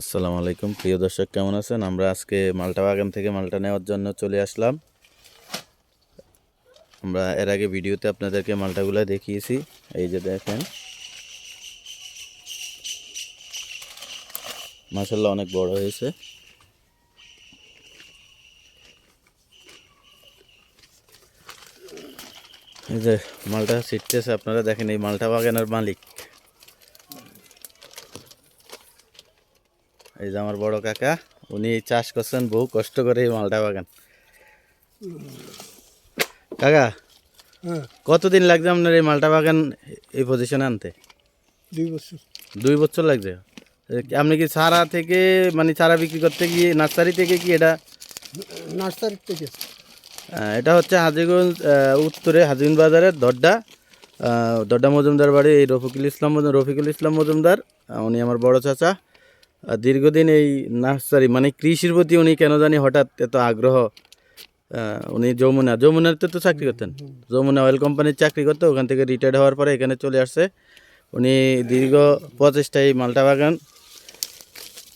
আসসালামু আলাইকুম। প্রিয় দর্শক, কেমন আছেন? আমরা আজকে মালটা বাগান থেকে মালটা নেওয়ার জন্য চলে আসলাম। আমরা এর আগে ভিডিওতে আপনাদেরকে মালটাগুলো দেখিয়েছি। এই যে দেখেন। মাসাল্লাহ অনেক বড় হয়েছে। এই যে মালটা ছিটতেছে, আপনারা দেখেন এই মালটা বাগানের মালিক। এই যে আমার বড় কাকা উনি চাষ করছেন বহু কষ্ট করে এই মালটা বাগান। কাকা হ্যাঁ। কতদিন লাগছে আপনার এই মালটা বাগান এই পজিশনে আনতে? দুই বছর। দুই বছর লাগছে আপনি কি চারা থেকে মানে চারা বিক্রি করতে গিয়ে নার্সারি থেকে কি এটা? নার্সারির থেকে। এটা হচ্ছে হাজিগঞ্জ উত্তরে হাজিগঞ্জ বাজারের দড্ডা। দড্ডা মজুমদার বাড়ি এই রফিকুল ইসলাম রফিকুল ইসলাম মজুমদার উনি আমার বড় চাচা। দীর্ঘদিন এই নার্সারি মানে কৃষির প্রতি উনি কেন জানি হঠাৎ এত আগ্রহ উনি যমুনা, যমুনাতে তো চাকরি করতেন। যমুনা অয়েল কোম্পানির চাকরি করতো, ওখান থেকে রিটায়ার্ড হওয়ার পরে এখানে চলে আসছে। উনি দীর্ঘ পঁচিশটাই মালটা বাগান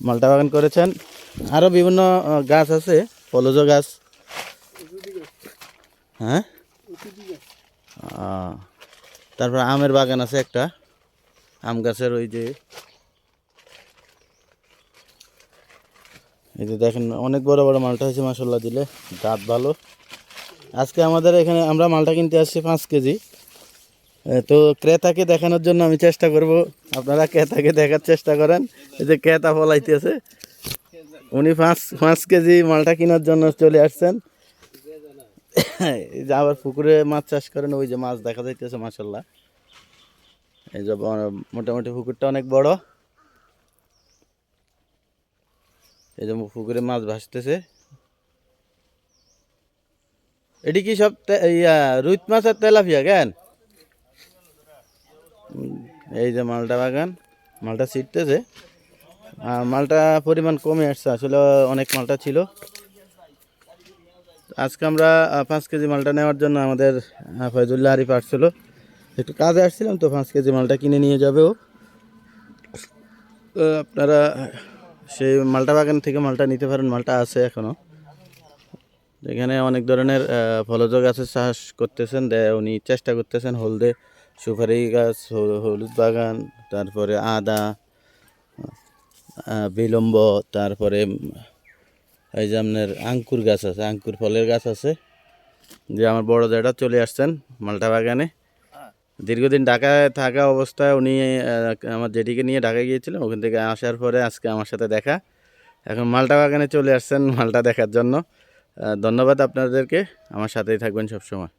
মালটা বাগান করেছেন। আরও বিভিন্ন গাছ আছে ফলজ গাছ। হ্যাঁ? তারপর আমের বাগান আছে একটা, আম গাছের ওই যে এই যে দেখেন, অনেক বড় বড় মালটা হয়েছে মাসাল্লাহ দিলে। দাঁত ভালো। আজকে আমাদের এখানে আমরা মালটা কিনতে আসছি পাঁচ কেজি। তো ক্রেতাকে দেখানোর জন্য আমি চেষ্টা করব। আপনারা ক্রেতাকে দেখার চেষ্টা করেন। এই যে ক্রেতা ফলাইতেছে উনি পাঁচ পাঁচ কেজি মালটা কেনার জন্য চলে আসছেন। এই যে আবার পুকুরে মাছ চাষ করেন, ওই যে মাছ দেখা যাইতেছে মাসাল্লাহ এই যে মোটামুটি পুকুরটা অনেক বড়। এই যে পুকুরে মাছ ভাসতেছে। এটি কি সব ইয়া, রুইত মাছ আর তেলাপিয়া কেন? এই যে মালটা বাগান, মালটা ছিটতেছে। আর মালটা পরিমাণ কমে আসছে, আসলে অনেক মালটা ছিল। আজকে আমরা পাঁচ কেজি মালটা নেওয়ার জন্য আমাদের ফয়জুল্লাহ আরিফ আসছিল। একটু কাজে আসছিলাম তো, পাঁচ কেজি মালটা কিনে নিয়ে যাবে ও। আপনারা সেই মালটা বাগান থেকে মালটা নিতে পারেন, মালটা আছে এখনও এখানে অনেক ধরনের ফলজ গাছের চাষ করতেছেন উনি চেষ্টা করতেছেন হলদে সুপারি গাছ, হল- হলুদ বাগান, তারপরে আদা বিলম্ব, তারপরে এই যে আপনার আঙ্কুর গাছ আছে, আঙ্কুর ফলের গাছ আছে। যে আমার বড় জ্যাঠা চলে আসছেন মালটা বাগানে। দীর্ঘদিন ঢাকায় থাকা অবস্থায় উনি আমার জেঠিকে নিয়ে ঢাকায় গিয়েছিলেন। ওখান থেকে আসার পরে আজকে আমার সাথে দেখা। এখন মালটা বাগানে চলে আসছেন মালটা দেখার জন্য। ধন্যবাদ আপনাদেরকে। আমার সাথেই থাকবেন সবসময়।